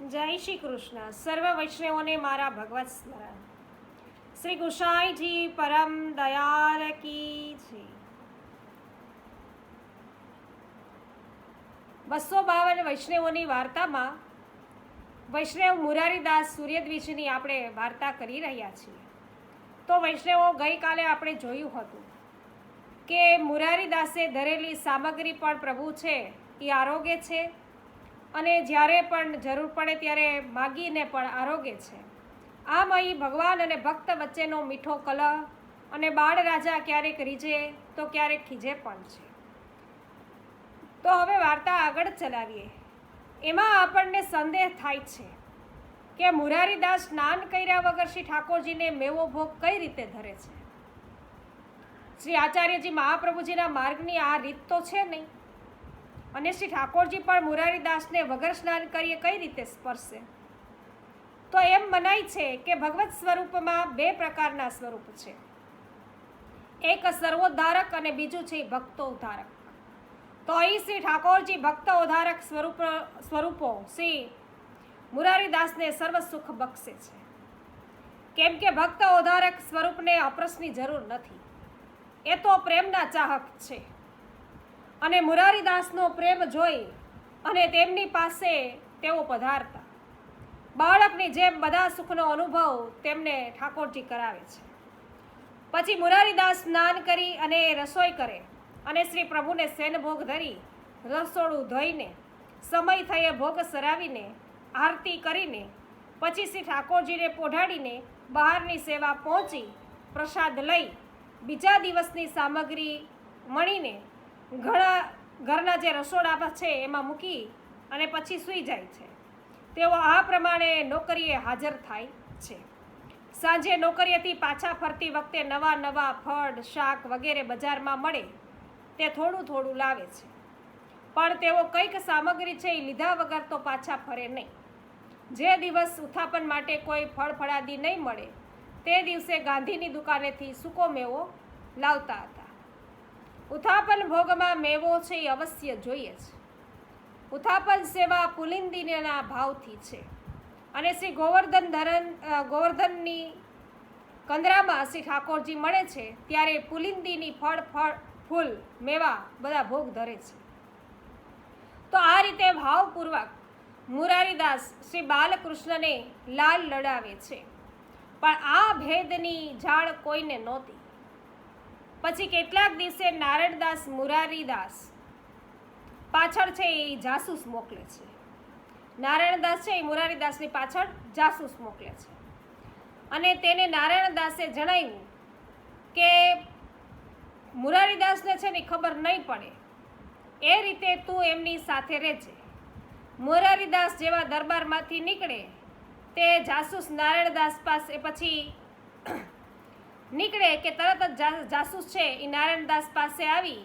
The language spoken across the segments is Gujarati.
જય શ્રી કૃષ્ણ. સર્વ વૈષ્ણવોને મારા ભગવત સ્મરણ. શ્રી ગુસાઈજી પરમ દયાલ કી છે બસો બાવન વૈષ્ણવોની વાર્તામાં વૈષ્ણવ મુરારીદાસ સૂર્યદ્વિજની આપણે વાર્તા કરી રહ્યા છીએ. તો વૈષ્ણવો, ગઈકાલે આપણે જોયું હતું કે મુરારીદાસે ધરેલી સામગ્રી પણ પ્રભુ છે, એ આરોગ્ય છે અને જ્યારે પણ જરૂર પડે ત્યારે માગીને પણ આરોગે છે. આમ અહીં ભગવાન અને ભક્ત વચ્ચેનો મીઠો કલહ અને બાળ રાજા ક્યારેક રીજે તો ક્યારેક ખીજે પણ છે. તો હવે વાર્તા આગળ ચલાવીએ. એમાં આપણને સંદેહ થાય છે કે મુરારીદાસ સ્નાન કર્યા વગર શ્રી ઠાકોરજીને મેવો ભોગ કઈ રીતે ધરે છે? શ્રી આચાર્યજી મહાપ્રભુજીના માર્ગની આ રીત તો છે નહીં. અને શ્રી ઠાકોરજી પણ મુરારીદાસને વગર સ્નાન કરીએ કઈ રીતે સ્પર્શે? તો એમ મનાય છે કે ભગવત સ્વરૂપમાં બે પ્રકારના સ્વરૂપ છે. એક સર્વોદ્ધારક અને બીજું છે ભક્તો ઉદ્ધારક તો અહીં શ્રી ઠાકોરજી ભક્ત ઉદ્ધારક સ્વરૂપ, સ્વરૂપો શ્રી મુરારીદાસને સર્વ સુખ બક્ષે છે. કેમ કે ભક્ત ઉદ્ધારક સ્વરૂપને અપરસની જરૂર નથી. એ તો પ્રેમના ચાહક છે. અને મુરારીદાસનો પ્રેમ જોઈ અને તેમની પાસે તેઓ પધારતા. બાળકની જેમ બધા સુખનો અનુભવ તેમને ઠાકોરજી કરાવે છે. પછી મુરારીદાસ સ્નાન કરી અને રસોઈ કરે અને શ્રી પ્રભુને સેનભોગ ધરી રસોડું ધોઈને, સમય થયે ભોગ સરાવીને, આરતી કરીને, પછી શ્રી ઠાકોરજીને પોઢાડીને બહારની સેવા પહોંચી પ્રસાદ લઈ બીજા દિવસની સામગ્રી મળીને ઘણા ઘરના જે રસોડા છે એમાં મૂકી અને પછી સૂઈ જાય છે. તેઓ આ પ્રમાણે નોકરીએ હાજર થાય છે. સાંજે નોકરીએથી પાછા ફરતી વખતે નવા નવા ફળ, શાક વગેરે બજારમાં મળે તે થોડું થોડું લાવે છે. પણ તેઓ કંઈક સામગ્રી છે એ લીધા વગર તો પાછા ફરે નહીં. જે દિવસ ઉત્થાપન માટે કોઈ ફળ ફળાદી નહીં મળે, તે દિવસે ગાંધીની દુકાનેથી સૂકો મેવો લાવતા હતા. ઉત્થાપન ભોગમાં મેવો છે એ અવશ્ય જોઈએ છે. ઉથાપન સેવા પુલિંદીના ભાવથી છે. અને શ્રી ગોવર્ધન ધરન ગોવર્ધનની કંદરામાં શ્રી ઠાકોરજી મળે છે, ત્યારે પુલિંદીની ફળ ફળ, ફૂલ, મેવા બધા ભોગ ધરે છે. તો આ રીતે ભાવપૂર્વક મુરારીદાસ શ્રી બાલકૃષ્ણને લાલ લડાવે છે. પણ આ ભેદની જાણ કોઈને નહોતી. પછી કેટલાક દિવસે નારાયણદાસ મુરારીદાસ પાછળ છે એ જાસૂસ મોકલે છે. નારાયણદાસ છે એ મુરારીદાસની પાછળ જાસૂસ મોકલે છે. અને તેને નારાયણદાસે જણાવ્યું કે મુરારીદાસને છે ને ખબર નહીં પડે. એ રીતે તું એમની સાથે રહેજે. મુરારીદાસ જેવા દરબારમાંથી નીકળે તે જાસૂસ નારાયણદાસ પાસે પછી નીકળે કે તરત જ જાસૂસ છે એ નારાયણદાસ પાસે આવી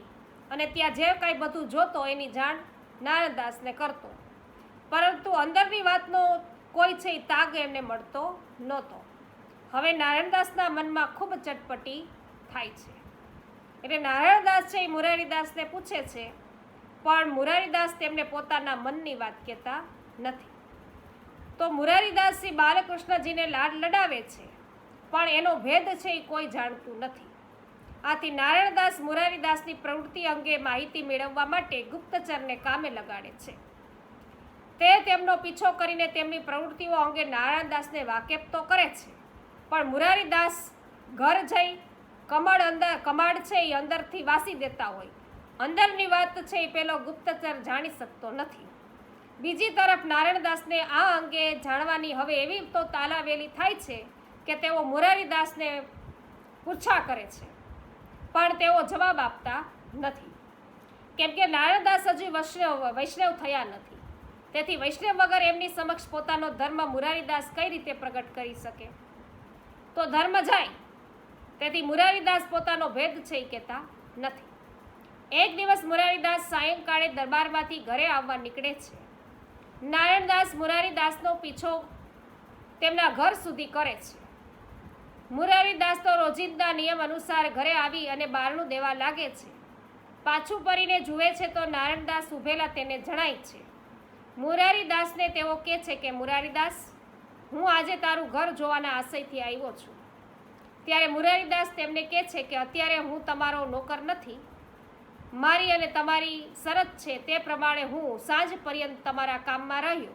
અને ત્યાં જે કાંઈ બધું જોતો એની જાણ નારાયણદાસને કરતો. પરંતુ અંદરની વાતનો કોઈ છે એ તાગ એમને મળતો નહોતો. હવે નારાયણદાસના મનમાં ખૂબ ચટપટી થાય છે. એટલે નારાયણદાસ છે એ મુરારીદાસને પૂછે છે, પણ મુરારીદાસ તેમને પોતાના મનની વાત કહેતા નથી. તો મુરારીદાસ શ્રી બાલકૃષ્ણજીને લાડ લડાવે છે. પણ એનો ભેદ છે એ કોઈ જાણતું નથી. આથી નારાયણદાસ મુરારીદાસની પ્રવૃત્તિ અંગે માહિતી મેળવવા માટે ગુપ્તચરને કામે લગાડે છે. તે તેમનો પીછો કરીને તેમની પ્રવૃત્તિઓ અંગે નારાયણદાસને વાકેફ તો કરે છે, પણ મુરારીદાસ ઘર જઈ કમળ અંદર, કમાડ છે એ અંદરથી વાસી દેતા હોય. અંદરની વાત છે એ પેલો ગુપ્તચર જાણી શકતો નથી. બીજી તરફ નારાયણદાસને આ અંગે જાણવાની હવે એવી તો તાલાવેલી થાય છે કે તેઓ મુરારીદાસને પૂછા કરે છે. પણ તેઓ જવાબ આપતા નથી. કેમ કે નારાયણદાસ હજી વૈષ્ણવ વૈષ્ણવ થયા નથી. તેથી વૈષ્ણવ વગર એમની સમક્ષ પોતાનો ધર્મ મુરારીદાસ કઈ રીતે પ્રગટ કરી શકે? તો ધર્મ જાય. તેથી મુરારીદાસ પોતાનો ભેદ છે એ કહેતા નથી. એક દિવસ મુરારીદાસ સાયંકાળે દરબારમાંથી ઘરે આવવા નીકળે છે. નારાયણદાસ મુરારીદાસનો પીછો તેમના ઘર સુધી કરે છે. મુરારીદાસ તો રોજિંદા નિયમ અનુસાર ઘરે આવી અને બારણું દેવા લાગે છે. પાછું પરીને જુએ છે તો નારાયણદાસ ઉભેલા તેને જણાય છે. મુરારીદાસને તેઓ કહે છે કે મુરારીદાસ હું આજે તારું ઘર જોવાના આશયથી આવ્યો છું. ત્યારે મુરારીદાસ તેમને કહે છે કે, અત્યારે હું તમારો નોકર નથી. મારી અને તમારી શરત છે તે પ્રમાણે હું સાંજ પર્યંત તમારા કામમાં રહ્યો.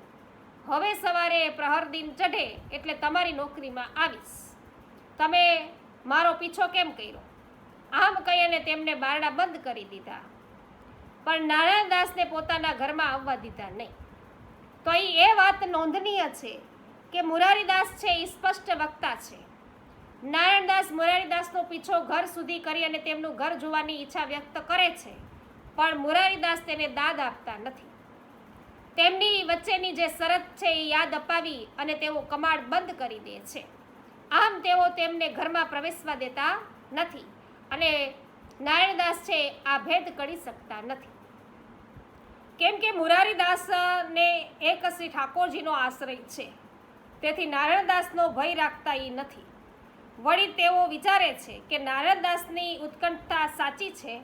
હવે સવારે પ્રહર દિન ચઢે એટલે તમારી નોકરીમાં આવીશ. તમે મારો પીછો કેમ કર્યો? આમ કહી અને તેમને બારણા બંધ કરી દીધા. પણ નારાયણદાસને પોતાના ઘરમાં આવવા દીધા નહીં. તો એ વાત નોંધનીય છે કે મુરારીદાસ છે એ સ્પષ્ટ વક્તા છે. નારાયણદાસ મુરારીદાસનો પીછો ઘર સુધી કરી અને તેમનું ઘર જોવાની ઈચ્છા વ્યક્ત કરે છે, પણ મુરારીદાસ તેને દાદ આપતા નથી. તેમની વચ્ચેની જે શરત છે એ યાદ અપાવી અને તેઓ કમાડ બંધ કરી દે છે. આમ તેઓ તેમને ઘરમાં પ્રવેશવા દેતા નથી અને નારાયણદાસ છે આ ભેદ કરી શકતા નથી. કેમ કે મુરારીદાસને એક શ્રી ઠાકોરજીનો આશ્રય છે. તેથી નારાયણદાસનો ભય રાખતા એ નથી. વળી તેઓ વિચારે છે કે નારાયણદાસની ઉત્કંઠતા સાચી છે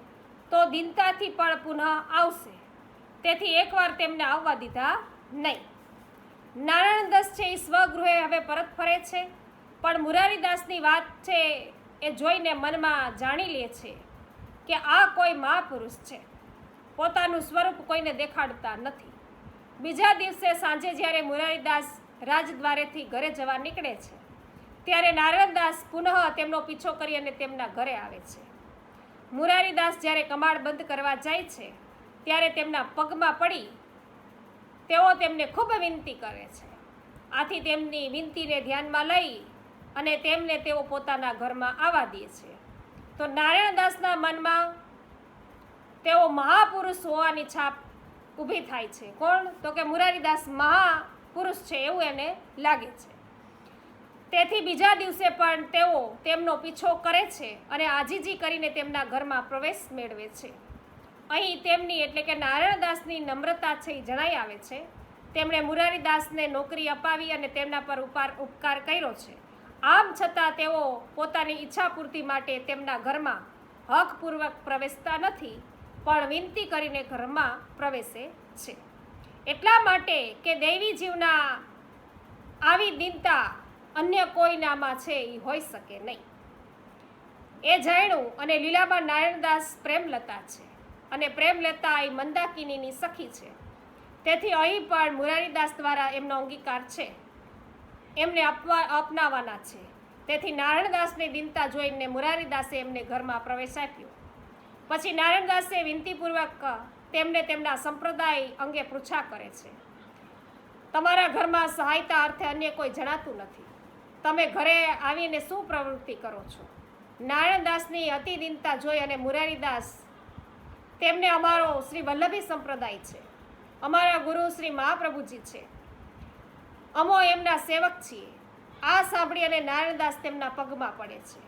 તો દિનતાથી પણ પુનઃ આવશે. તેથી એકવાર તેમને આવવા દીધા નહીં. નારાયણદાસ છે એ સ્વગૃહે હવે પરત ફરે છે. પણ મુરારીદાસની વાત છે એ જોઈને મનમાં જાણી લે છે કે આ કોઈ મહાપુરુષ છે. પોતાનું સ્વરૂપ કોઈને દેખાડતા નથી. બીજા દિવસે સાંજે જ્યારે મુરારીદાસ રાજદ્વારેથી ઘરે જવા નીકળે છે, ત્યારે નારાયણદાસ પુનઃ તેમનો પીછો કરી અને તેમના ઘરે આવે છે. મુરારીદાસ જ્યારે કમાડ બંધ કરવા જાય છે, ત્યારે તેમના પગમાં પડી તેઓ તેમને ખૂબ વિનંતી કરે છે. આથી તેમની વિનંતીને ધ્યાનમાં લઈ અને તેમને તેઓ પોતાના ઘરમાં આવવા દે છે. તો નારાયણદાસના મનમાં તેઓ મહાપુરુષ હોવાની છાપ ઊભી થાય છે. કોણ? તો કે મુરારીદાસ મહાપુરુષ છે એવું એને લાગે છે. તેથી બીજા દિવસે પણ તેઓ તેમનો પીછો કરે છે અને આજીજી કરીને તેમના ઘરમાં પ્રવેશ મેળવે છે. અહીં તેમની એટલે કે નારાયણદાસની નમ્રતા છે એ જણાઈ આવે છે. તેમણે મુરારીદાસને નોકરી અપાવી અને તેમના પર ઉપકાર કર્યો છે. આમ છતાં તેઓ પોતાની ઈચ્છા પૂર્તિ માટે તેમના ઘરમાં હકપૂર્વક પ્રવેશતા નથી, પણ વિનંતી કરીને ઘરમાં પ્રવેશે છે. એટલા માટે કે દૈવી જીવના આવી દિનતા અન્ય કોઈનામાં છે એ હોઈ શકે નહીં. એ જાણ્યું અને લીલાબા નારાયણદાસ પ્રેમલતા છે અને પ્રેમલતા એ મંદાકિનીની સખી છે. તેથી અહીં પણ મુરારીદાસ દ્વારા એમનો અંગીકાર છે. એમને અપવા અપનાવવાના છે. તેથી નારાયણદાસની દિનતા જોઈને મુરારીદાસે એમને ઘરમાં પ્રવેશ આપ્યો. પછી નારાયણદાસે વિનંતીપૂર્વક તેમને તેમના સંપ્રદાય અંગે પૃચ્છા કરે છે. તમારા ઘરમાં સહાયતા અર્થે અન્ય કોઈ જણાતું નથી. તમે ઘરે આવીને શું પ્રવૃત્તિ કરો છો? નારાયણદાસની અતિ દિનતા જોઈ અને મુરારીદાસ, તેમને અમારો શ્રી વલ્લભી સંપ્રદાય છે. અમારા ગુરુ શ્રી મહાપ્રભુજી છે. અમો એમના સેવક છીએ. આ સાંભળી અને નારાયણદાસ તેમના પગમાં પડે છે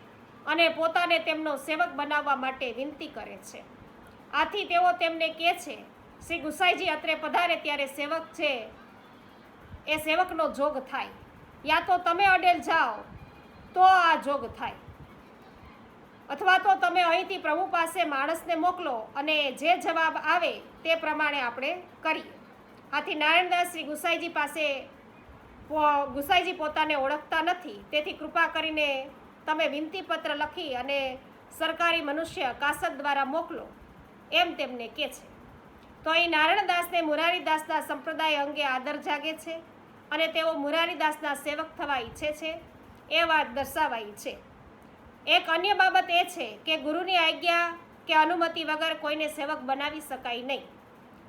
અને પોતાને તેમનો સેવક બનાવવા માટે વિનંતી કરે છે. આથી તેઓ તેમને કહે છે, શ્રી ગુસાઈજી અત્રે પધારે ત્યારે સેવક છે. એ સેવકનો જોગ થાય. યા તો તમે અડેલ જાઓ, તો આ જોગ થાય. અથવા તો તમે અહીંથી પ્રભુ પાસે માણસને મોકલો અને જે જવાબ આવે તે પ્રમાણે આપણે કરીએ. આથી નારાયણદાસ શ્રી ગુસાઈજી પાસે ગુસાઈજી પોતાને ઓળખતા નથી. તેથી કૃપા કરીને તમે વિનંતીપત્ર લખી અને સરકારી મનુષ્ય કાસદ દ્વારા મોકલો, એમ તેમને કહે છે. તો અહીં નારાયણદાસને મુરારીદાસના સંપ્રદાય અંગે આદર જાગે છે અને તેઓ મુરારીદાસના સેવક થવા ઈચ્છે છે, એ વાત દર્શાવાઈ છે. એક અન્ય બાબત એ છે કે ગુરુની આજ્ઞા કે અનુમતિ વગર કોઈને સેવક બનાવી શકાય નહીં.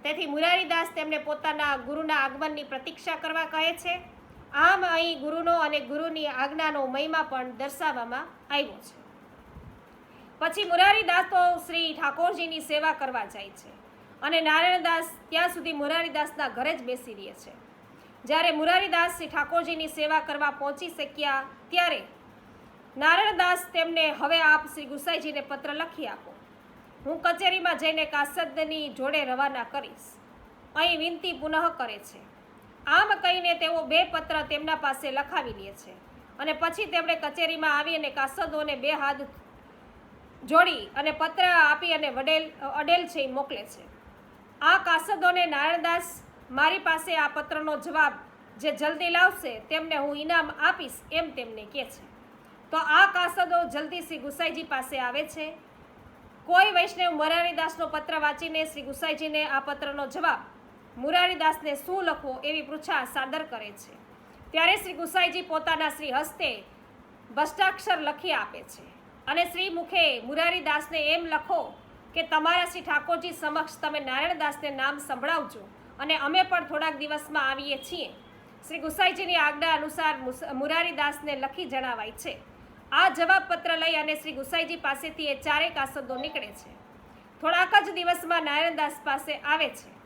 તેથી મુરારીદાસ તેમને પોતાના ગુરુના આગમનની પ્રતીક્ષા કરવા કહે છે આમ અહીં ગુરુનો અને ગુરુની આજ્ઞાનો મહિમા પણ દર્શાવવામાં આવ્યો છે. પછી મુરારીદાસ તો શ્રી ઠાકોરજીની સેવા કરવા જાય છે અને નારાયણદાસ ત્યાં સુધી મુરારીદાસના ઘરે જ બેસી રહે છે. જ્યારે મુરારીદાસ શ્રી ઠાકોરજીની સેવા કરવા પહોંચી શક્યા ત્યારે નારાયણદાસ તેમને હવે આપ શ્રી ગુસાઈજીને પત્ર લખી આપો. હું કચેરીમાં જઈને કાસદની જોડે રવાના કરીશ. અહીં વિનંતી પુનઃ કરે છે. આમ કહીને તેઓ બે પત્ર તેમના પાસે લખાવી લે છે. અને પછી તેમણે કચેરીમાં આવી અને કાસદોને બે હાથ જોડી અને પત્ર આપી અને વડેલ, અડેલ છે એ મોકલે છે. આ કાસદોને નારાયણદાસ મારી પાસે આ પત્રનો જવાબ જે જલ્દી લાવશે તેમને હું ઇનામ આપીશ એમ તેમને કહે છે. તો આ કાસદો જલ્દી શ્રી ગુસાઈજી પાસે આવે છે. કોઈ વૈષ્ણવ મુરારીદાસનો પત્ર વાંચીને શ્રી ગુસાઈજીને આ પત્રનો જવાબ મુરારીદાસને શું લખવો એવી પૃચ્છા સાદર કરે છે. ત્યારે શ્રી ગુસાઈજી પોતાના શ્રી હસ્તે ભષ્ટાક્ષર લખી આપે છે. અને શ્રી મુખે મુરારીદાસને એમ લખો કે તમારા શ્રી ઠાકોરજી સમક્ષ તમે નારાયણદાસને નામ સંભળાવજો અને અમે પણ થોડાક દિવસમાં આવીએ છીએ. શ્રી ગુસાઈજીની આજ્ઞા અનુસાર મુરારીદાસને લખી જણાવાય છે. આ જવાબ પત્ર લઈ અને શ્રી ગુસાઈજી પાસેથી એ ચારેય કાસદો નીકળે છે. થોડાક જ દિવસમાં નારાયણદાસ પાસે આવે છે.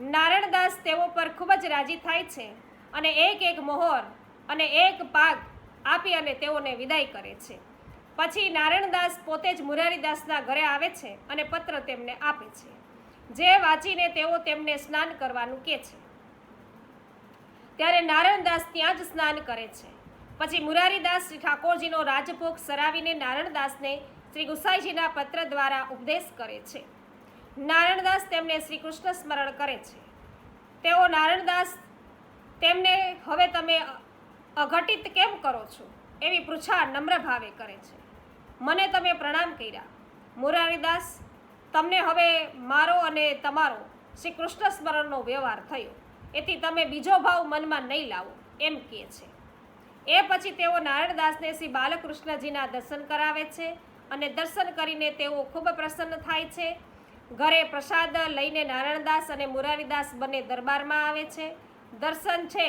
નારાયણદાસ તેઓ પર ખૂબ જ રાજી થાય છે અને એક એક મોહર અને એક પાક આપી અને તેઓને વિદાય કરે છે. પછી નારાયણદાસ પોતે જ મુરારીદાસના ઘરે આવે છે અને પત્ર તેમને આપે છે. જે વાંચીને તેઓ તેમને સ્નાન કરવાનું કહે છે. ત્યારે નારાયણદાસ ત્યાં જ સ્નાન કરે છે. પછી મુરારીદાસ શ્રી ઠાકોરજીનો રાજભોગ સરાવીને નારાયણદાસને શ્રી ગુસાઈજીના પત્ર દ્વારા ઉપદેશ કરે છે. નારાયણદાસ તેમને શ્રી કૃષ્ણ સ્મરણ કરે છે. તેઓ નારાયણદાસ તેમને હવે તમે અઘટિત કેમ કરો છો? એવી પૃચ્છા નમ્ર ભાવે કરે છે. મને તમે પ્રણામ કર્યા. મુરારીદાસ, તમને હવે મારો અને તમારો શ્રી કૃષ્ણ સ્મરણનો વ્યવહાર થયો. એથી તમે બીજો ભાવ મનમાં નહીં લાવો, એમ કહે છે. એ પછી તેઓ નારાયણદાસને શ્રી બાલકૃષ્ણજીના દર્શન કરાવે છે અને દર્શન કરીને તેઓ ખૂબ પ્રસન્ન થાય છે. ઘરે પ્રસાદ લઈને નારાયણદાસ અને મુરારીદાસ બંને દરબારમાં આવે છે. દર્શન છે.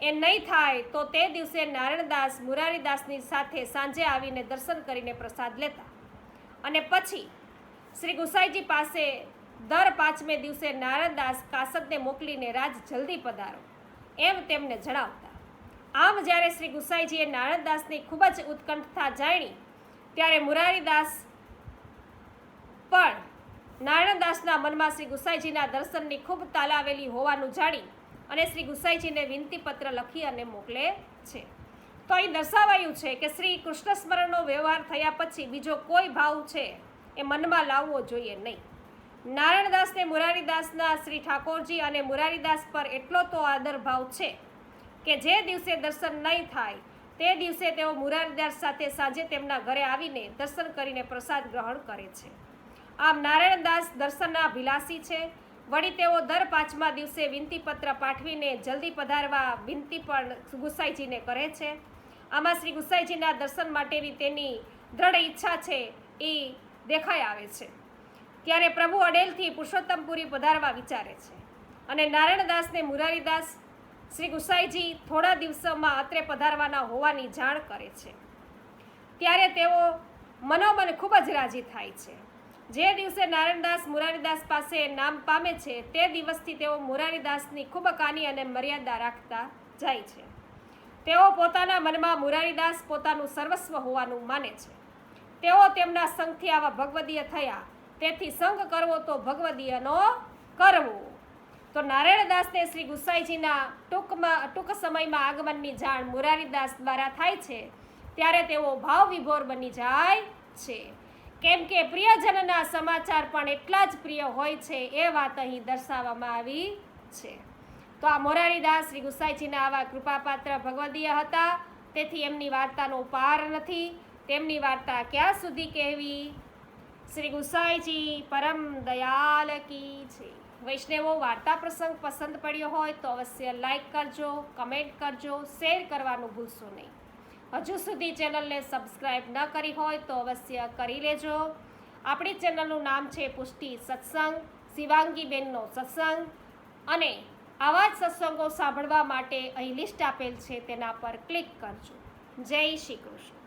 એ નહીં થાય તો તે દિવસે નારાયણદાસ મુરારીદાસની સાથે સાંજે આવીને દર્શન કરીને પ્રસાદ લેતા. અને પછી શ્રી ગુસાઈજી પાસે દર પાંચમે દિવસે નારાયણદાસ કાસદને મોકલીને રાજ જલ્દી પધારો એમ તેમને જણાવતા. આમ જ્યારે શ્રી ગુસાઈજીએ નારાયણદાસની ખૂબ જ ઉત્કંઠતા જાણી, ત્યારે મુરારીદાસ પણ નારાયણદાસના મનમાં શ્રી ગુસાઈજીના દર્શનની ખૂબ તાલાવેલી હોવાનું જાણી અને શ્રી ગુસાઈજીને વિનંતી પત્ર લખી અને મોકલે છે. તો અહીં દર્શાવાયું છે કે શ્રી કૃષ્ણ સ્મરણનો વ્યવહાર થયા પછી બીજો કોઈ ભાવ છે એ મનમાં લાવવો જોઈએ નહીં. નારાયણદાસને મુરારીદાસના શ્રી ઠાકોરજી અને મુરારીદાસ પર એટલો તો આદર ભાવ છે કે જે દિવસે દર્શન નહીં થાય તે દિવસે તેઓ મુરારીદાસ સાથે સાંજે તેમના ઘરે આવીને દર્શન કરીને પ્રસાદ ગ્રહણ કરે છે. આમ નારાયણદાસ દર્શનના અભિલાષી છે. વળી તેઓ દર પાંચમા દિવસે વિનંતી પત્ર પાઠવીને જલ્દી પધારવા વિનંતી પણ ગુસાઈજીને કરે છે. આમાં શ્રી ગુસાઈજીના દર્શન માટેની તેની દ્રઢ ઈચ્છા છે એ દેખાઈ આવે છે. ત્યારે પ્રભુ અડેલથી પુરુષોત્તમપુરી પધારવા વિચારે છે. અને નારાયણદાસને મુરારીદાસ શ્રી ગુસાઈજી થોડા દિવસોમાં અત્રે પધારવાના હોવાની જાણ કરે છે. ત્યારે તેઓ મનોમન ખૂબ જ રાજી થાય છે. જે દિવસે નારાયણદાસ મુરારીદાસ પાસે નામ પામે છે, તે દિવસથી તેઓ મુરારીદાસની ખૂબ કાની અને મર્યાદા રાખતા જાય છે. તેઓ પોતાના મનમાં મુરારીદાસ પોતાનું સર્વસ્વ હોવાનું માને છે. તેઓ તેમના સંઘથી આવા ભગવદીય થયા. તેથી સંઘ કરવો તો ભગવદીયનો કરવો. તો નારાયણદાસને શ્રી ગુસાઈજીના ટૂંકમાં, ટૂંક સમયમાં આગમનની જાણ મુરારીદાસ દ્વારા થાય છે, ત્યારે તેઓ ભાવ વિભોર બની જાય છે. કેમ કે પ્રિયજનના સમાચાર પણ એટલા જ પ્રિય હોય છે એ વાત અહીં દર્શાવવામાં આવી છે. તો આ મોરારીદાસ શ્રી ગુસાઈજીના આવા કૃપાપાત્ર ભગવદીય હતા. તેથી એમની વાર્તાનો પાર નથી. તેમની વાર્તા ક્યાં સુધી કહેવી? શ્રી ગુસાઈજી, પરમ દયાલ કી છે. વૈષ્ણવો, વાર્તા પ્રસંગ પસંદ પડ્યો હોય તો અવશ્ય લાઈક કરજો, કમેન્ટ કરજો, શેર કરવાનું ભૂલશો નહીં. હજુ સુધી ચેનલને સબસ્ક્રાઈબ ન કરી હોય તો અવશ્ય કરી લેજો. આપણી ચેનલનું નામ છે પુષ્ટિ સત્સંગ, શિવાંગીબેનનો સત્સંગ અને આવા જ સત્સંગો સાંભળવા માટે અહીં લિસ્ટ આપેલ છે, તેના પર ક્લિક કરજો. જય શ્રી કૃષ્ણ.